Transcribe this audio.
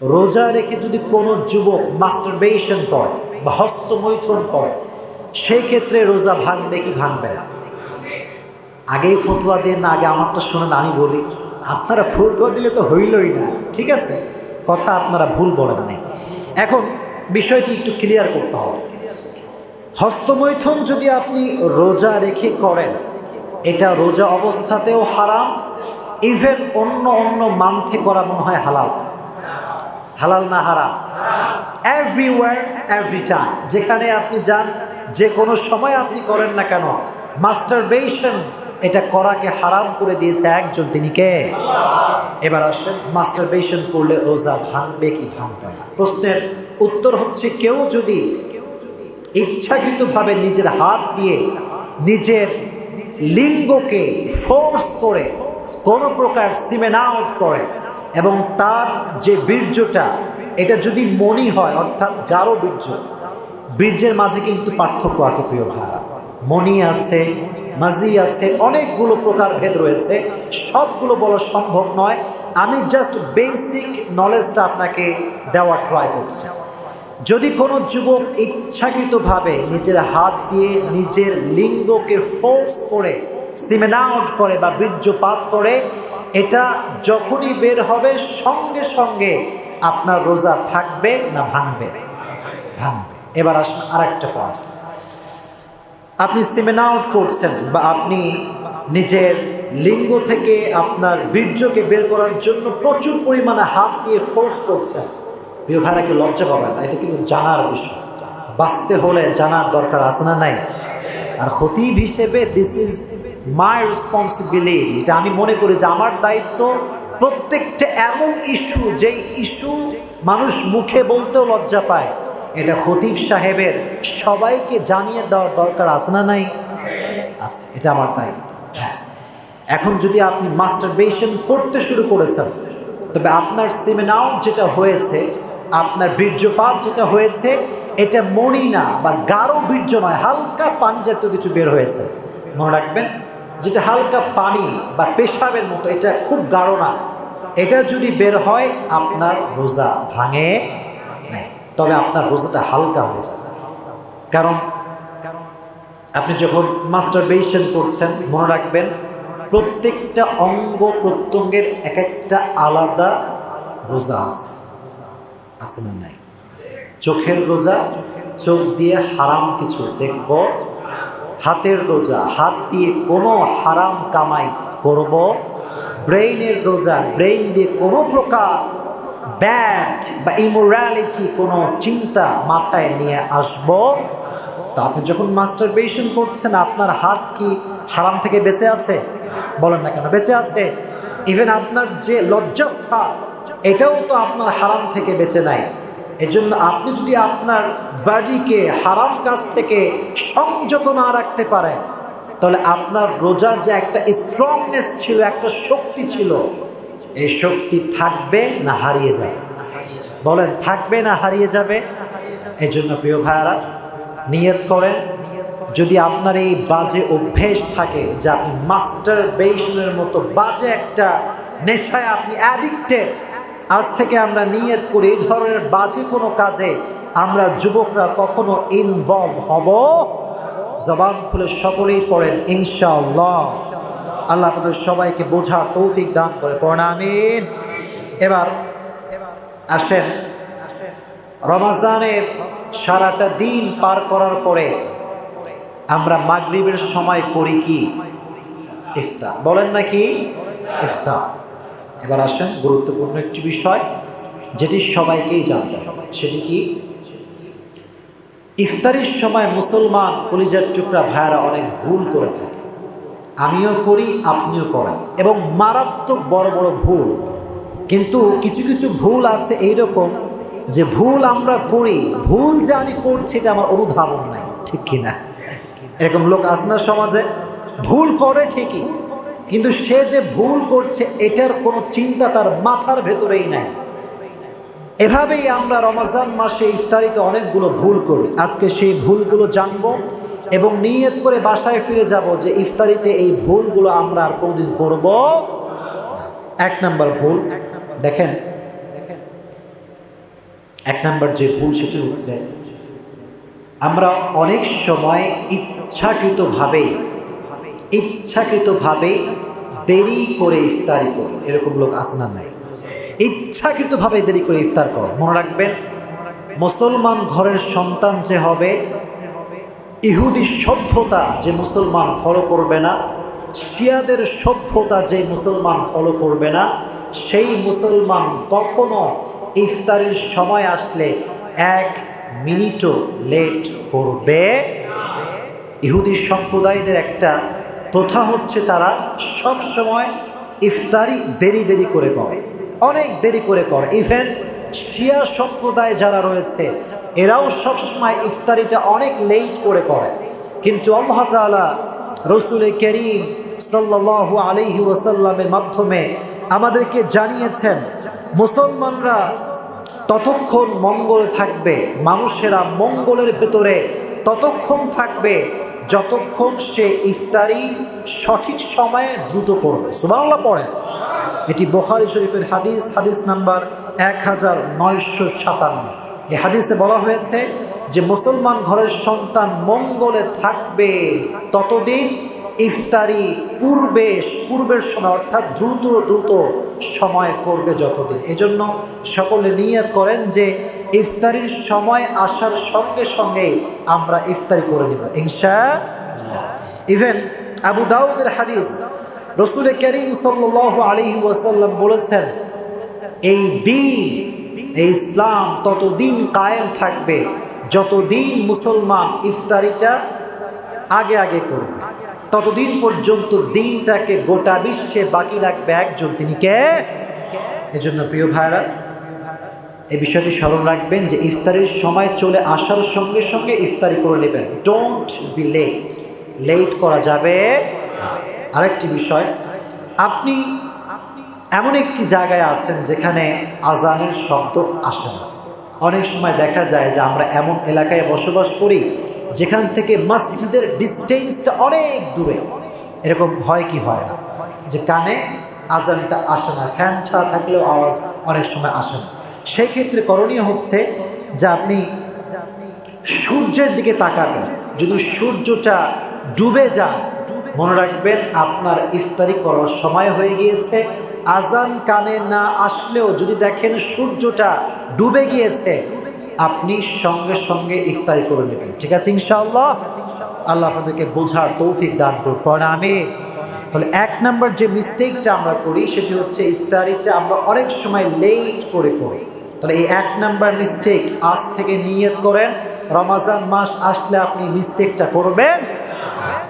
রোজা রেখে যদি কোনো যুবক মাস্টারবেশন করে বা হস্তমৈথন করে, সেই ক্ষেত্রে রোজা ভাঙবে কি ভাঙবে না? আগেই ফতুয়া দেন না, আগে আমারটা শোনেন, আমি বলি, আপনারা ফতুয়া দিলে তো হইলই না, ঠিক আছে? কথা আপনারা ভুল বলেন নাই। এখন বিষয়টি একটু ক্লিয়ার করতে হবে। হস্তমৈথন যদি আপনি রোজা রেখে করেন, এটা রোজা অবস্থাতেও হারাম ইভেন অন্য অন্য মান্থে করা মনে হয় হালাল। হালাল না হারাম? এভরিওয়ার এভরি টাইম যেখানে আপনি যান, যে কোনো সময় আপনি করেন না কেন মাস্টারবেশন এটা করাকে হারাম করে দিয়েছে একজন। তিনি কে? এবার আসেন মাস্টারবেশন করলে রোজা ভাঙবে কি ভাঙবে না? প্রশ্নের উত্তর হচ্ছে, কেউ যদি ইচ্ছাকৃতভাবে নিজের হাত দিয়ে নিজের লিঙ্গকে ফোর্স করে কোনো প্রকার সিমেন আউট করে এবং তার যে বীর্যটা, এটা যদি মনি হয়, অর্থাৎ গাঢ় বীর্য, বীর্যের মাঝে কিন্তু পার্থক্য আছে প্রিয় ভাইরা মনি আছে মাজি আছে, অনেকগুলো প্রকার ভেদ রয়েছে। সবগুলো বলা সম্ভব নয়। আমি জাস্ট বেসিক নলেজটা আপনাকে দেওয়া ট্রাই করছি। যদি কোনো যুবক ইচ্ছাকৃতভাবে নিজের হাত দিয়ে নিজের লিঙ্গকে ফোর্স করে সিমেন আউট করে বা বীর্যপাত করে এটা যখনই বের হবে, সঙ্গে সঙ্গে আপনার রোজা থাকবে না ভাঙবে? ভাঙবে। এবার আসুন আর একটা পয়েন্ট। আপনি সিমেন আউট করছেন বা আপনি নিজের লিঙ্গ থেকে আপনার বীর্যকে বের করার জন্য প্রচুর পরিমাণে হাত দিয়ে ফোর্স করছেন। প্রিয় ভাইরাকে লজ্জা পাবেন না, এটা কিন্তু জানার বিষয়। বাঁচতে হলে জানার দরকার আছে না নাই? আর খতিব হিসেবে দিস ইজ মাই রেসপন্সিবিলিটি এটা আমি মনে করি যে আমার দায়িত্ব প্রত্যেকটা এমন ইস্যু, যেই ইস্যু মানুষ মুখে বলতেও লজ্জা পায়। এটা খতিব সাহেবের সবাইকে জানিয়ে দেওয়ার দরকার আছে না নাই? আচ্ছা এটা আমার দায়িত্ব। হ্যাঁ। এখন যদি আপনি মাস্টার মাস্টারবেশন করতে শুরু করেছেন, তবে আপনার সিমেন আউট যেটা হয়েছে, আপনার বীর্যপাত যেটা হয়েছে, এটা মনি না বা গাঢ় বীর্য নয়, হালকা পানি জাতীয় কিছু বের হয়েছে। মনে রাখবেন? যেটা হালকা পানি বা পেশাবের মতো, এটা খুব গাঢ় না। এটা যদি বের হয়, আপনার রোজা ভাঙে নেই। তবে আপনার রোজাটা হালকা হয়ে যাবে। কারণ আপনি যখন মাস্টারবেশন করছেন, মনে রাখবেন, প্রত্যেকটা অঙ্গ প্রত্যঙ্গের এক একটা আলাদা রোজা আছে। আছে না নাই? চোখের রোজা, চোখ দিয়ে হারাম কিছু দেখব হাতের রোজা, হাত দিয়ে কোনো হারাম কামাই করব, ব্রেইনের রোজা, ব্রেইন দিয়ে কোনো প্রকার ব্যাড বা ইমোরালিটি, কোনো চিন্তা মাথায় নিয়ে আসব। তো আপনি যখন মাস্টার মাস্টারবেশন করছেন, আপনার হাত কি হারাম থেকে বেঁচে আছে? বলেন না কেন, বেঁচে আছে। ইভেন আপনার যে লজ্জাস্থান এটাও তো আপনার হারাম থেকে বেঁচে নাই। এজন্য আপনি যদি আপনার বাড়িকে হারাম কাজ থেকে সংযত না রাখতে পারেন, তাহলে আপনার রোজার যে একটা স্ট্রংনেস ছিল, একটা শক্তি ছিল, এই শক্তি থাকবে না হারিয়ে যাবে? বলেন, থাকবে না হারিয়ে যাবে? এই জন্য প্রিয় ভাইয়ারা, নিয়ত করেন, যদি আপনার এই বাজে অভ্যেস থাকে যে আপনি মাস্টার বেশনের মতো বাজে একটা নেশায় আপনি অ্যাডিক্টেড আজ থেকে আমরা নিয়ত করি, এই ধরনের বাজে কোনো কাজে আমরা যুবকরা কখনো ইনভলভ হব? জবান খুলে সকলেই পড়েন, ইনশাআল্লাহ। আল্লাহ আপনাদের সবাইকে বোঝার তৌফিক দান করে প্রণামিন এবার আসেন, রমাজানের সারাটা দিন পার করার পরে আমরা মাগরিবের সময় করি কি? ইফতার। বলেন নাকি ইফতার। এবার আসেন, গুরুত্বপূর্ণ একটি বিষয়, যেটি সবাইকেই জানতে সেটি কি? ইফতারির সময় মুসলমান কলিজার টুকরা ভাইয়ারা অনেক ভুল করে থাকে। আমিও করি, আপনিও করেন। এবং মারাত্মক বড় বড় ভুল। কিন্তু কিছু কিছু ভুল আছে এইরকম যে ভুল আমরা করি, ভুল যে আমি করছি, এটা আমার অনুধাবন নাই। ঠিক কিনা? এরকম লোক আছে না সমাজে? ভুল করে ঠিকই। কিন্তু সে যে ভুল করছে, এটার কোনো চিন্তা তার মাথার ভেতরেই নাই। এভাবেই আমরা রমজান মাসে ইফতারিতে অনেকগুলো ভুল করি। আজকে সেই ভুলগুলো জানব এবং নিয়ত করে বাসায় ফিরে যাব যে ইফতারিতে এই ভুলগুলো আমরা আর কোনোদিন করব এক নম্বর ভুল, দেখেন, এক নাম্বার যে ভুল সেটি হচ্ছে, আমরা অনেক সময় ইচ্ছাকৃতভাবে ইচ্ছাকৃতভাবে দেরি করে ইফতারি করি। এরকম লোক আছে না নাই? ইচ্ছাকৃতভাবে দেরি করে ইফতার করে। মনে রাখবেন, মুসলমান ঘরের সন্তান যে হবে, ইহুদি সভ্যতা যে মুসলমান ফলো করবে না, শিয়াদের সভ্যতা যে মুসলমান ফলো করবে না, সেই মুসলমান কখনো ইফতারির সময় আসলে এক মিনিটও লেট করবে। ইহুদি সম্প্রদায়দের একটা প্রথা হচ্ছে তারা সব সময় ইফতারি দেরি দেরি করে করে। অনেক দেরি করে করে। ইভেন শিয়া সম্প্রদায় যারা রয়েছে, এরাও সবসময় ইফতারিটা অনেক লেট করে করে। কিন্তু আল্লাহ রসুল করিম সাল্লাল্লাহু আলাইহি ওয়াসাল্লামের মাধ্যমে আমাদেরকে জানিয়েছেন, মুসলমানরা ততক্ষণ মঙ্গল থাকবে, মানুষেরা মঙ্গলের ভেতরে ততক্ষণ থাকবে যতক্ষণ সে ইফতারি সঠিক সময়ে দ্রুত করবে। সুবাংলা পড়ে। এটি বোখারি শরীফের হাদিস হাদিস নাম্বার এক হাজার নয়শো সাতান্ন। এই হাদিসে বলা হয়েছে যে, মুসলমান ঘরের সন্তান মঙ্গলে থাকবে ততদিন ইফতারি পূর্বে, পূর্বের সময়, অর্থাৎ দ্রুত দ্রুত সময় করবে যতদিন। এজন্য সকলে নিয়ত করেন যে ইফতারির সময় আসার সঙ্গে সঙ্গে আমরা ইফতারি করে নিব ইনশা ইভেন আবু দাউদের হাদিস রসুল করিম সাল্লাহ আলী ওয়াসাল্লাম বলেছেন, এই দিন, এই ইসলাম ততদিন কায়েম থাকবে, যতদিন মুসলমান ইফতারিটা আগে আগে করবে। ততদিন পর্যন্ত দিনটাকে গোটা বিশ্বে বাকি রাখবে একজন। তিনি কে? এজন্য প্রিয় ভাইরা এই বিষয়টি স্মরণ রাখবেন যে ইফতারির সময় চলে আসার সঙ্গে সঙ্গে ইফতারি করে নেবেন। ডোন্ট বি লেট লেট করা যাবে আরেকটি বিষয়, আপনি এমন একটি জায়গায় আছেন যেখানে আজানের শব্দ আসে না। অনেক সময় দেখা যায় যে আমরা এমন এলাকায় বসবাস করি যেখান থেকে মসজিদের ডিস্টেন্সটা অনেক দূরে। এরকম হয় কি হয় না? যে কানে আজানটা আসে না, ফ্যান ছাড়া থাকলেও আওয়াজ অনেক সময় আসে না। সেই ক্ষেত্রে করণীয় হচ্ছে যে আপনি সূর্যের দিকে তাকাবেন। যদি সূর্যটা ডুবে যায়, মনে রাখবেন আপনার ইফতারি করার সময় হয়ে গিয়েছে। আজান কানে না আসলেও যদি দেখেন সূর্যটা ডুবে গিয়েছে, আপনি সঙ্গে সঙ্গে ইফতারি করে নেবেন। ঠিক আছে ইনশাআল্লাহ? আল্লাহ আপনাদেরকে বোঝার তৌফিক দান করুন আমি তাহলে এক নম্বর যে মিস্টেকটা আমরা করি, সেটি হচ্ছে ইফতারিটা আমরা অনেক সময় লেট করে করি। তাহলে এই এক নাম্বার মিস্টেক আজ থেকে নিয়ত করেন। রমাজান মাস আসলে আপনি মিস্টেকটা করবেন।